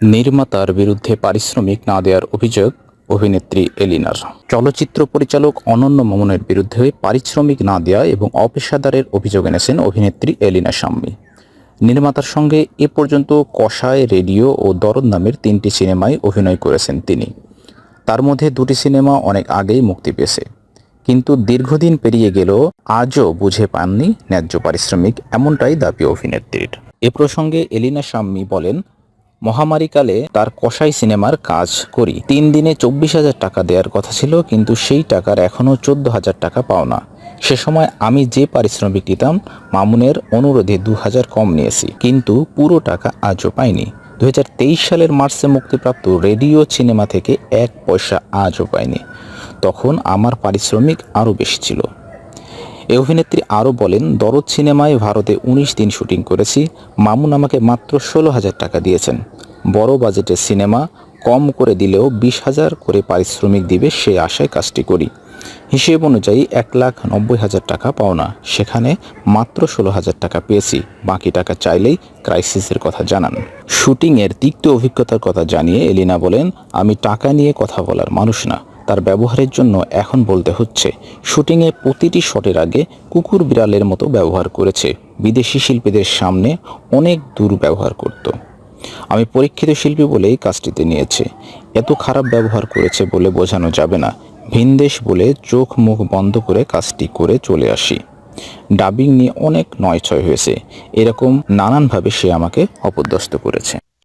নির্মাতার বিরুদ্ধে পারিশ্রমিক না দেওয়ার অভিযোগ অভিনেত্রী এলিনার। চলচ্চিত্র পরিচালক অনন্য মামুনের বিরুদ্ধে পারিশ্রমিক না দেওয়া এবং অপেশাদারের অভিযোগ এনেছেন অভিনেত্রী এলিনা শাম্মী। নির্মাতার সঙ্গে এ পর্যন্ত কষায় রেডিও ও দরদ নামের তিনটি সিনেমায় অভিনয় করেছেন তিনি। তার মধ্যে দুটি সিনেমা অনেক আগেই মুক্তি পেয়েছে। কিন্তু দীর্ঘদিন পেরিয়ে গেলেও আজও বুঝে পাননি ন্যায্য পারিশ্রমিক, এমনটাই দাবি অভিনেত্রীর। এ প্রসঙ্গে এলিনা শাম্মী বলেন মহামারীকালে তার কসাই সিনেমার কাজ করি। তিন দিনে চব্বিশ হাজার টাকা দেওয়ার কথা ছিল, কিন্তু সেই টাকার এখনও চোদ্দ হাজার টাকা পাওনা সে সময় আমি যে পারিশ্রমিক দিতাম, মামুনের অনুরোধে দু হাজার কম নিয়েছি। কিন্তু পুরো টাকা আজও পাইনি। দু হাজার তেইশ সালের মার্চে মুক্তিপ্রাপ্ত রেডিও সিনেমা থেকে এক পয়সা আজও পাইনি। তখন আমার পারিশ্রমিক আরও বেশি ছিল। এ অভিনেত্রী আরও বলেন, দরদ সিনেমায় ভারতে উনিশ দিন শুটিং করেছি। মামুন আমাকে মাত্র ষোলো হাজার টাকা দিয়েছেন। বড় বাজেটের সিনেমা, কম করে দিলেও বিশ হাজার করে পারিশ্রমিক দিবে সে আশায় কাজটি করি। হিসেব অনুযায়ী এক লাখ নব্বই হাজার টাকা পাওনা সেখানে মাত্র ষোলো হাজার টাকা পেয়েছি। বাকি টাকা চাইলেই ক্রাইসিসের কথা জানান। শুটিংয়ের তিক্ত অভিজ্ঞতার কথা জানিয়ে এলিনা বলেন, আমি টাকা নিয়ে কথা বলার মানুষ না। তার ব্যবহারের জন্য এখন বলতে হচ্ছে, শুটিংয়ে প্রতিটি শটের আগে কুকুর বিড়ালের মতো ব্যবহার করেছে। বিদেশি শিল্পীদের সামনে অনেক দূর ব্যবহার করত। আমি পরীক্ষিত শিল্পী বলেই কাজটিতে নিয়েছে। এত খারাপ ব্যবহার করেছে বলে বোঝানো যাবে না। ভিনদেশ বলে চোখ মুখ বন্ধ করে কাজটি করে চলে আসি। ডাবিং নিয়ে অনেক নয়ছয় হয়েছে। এরকম নানানভাবে সে আমাকে অপদস্থ করেছে।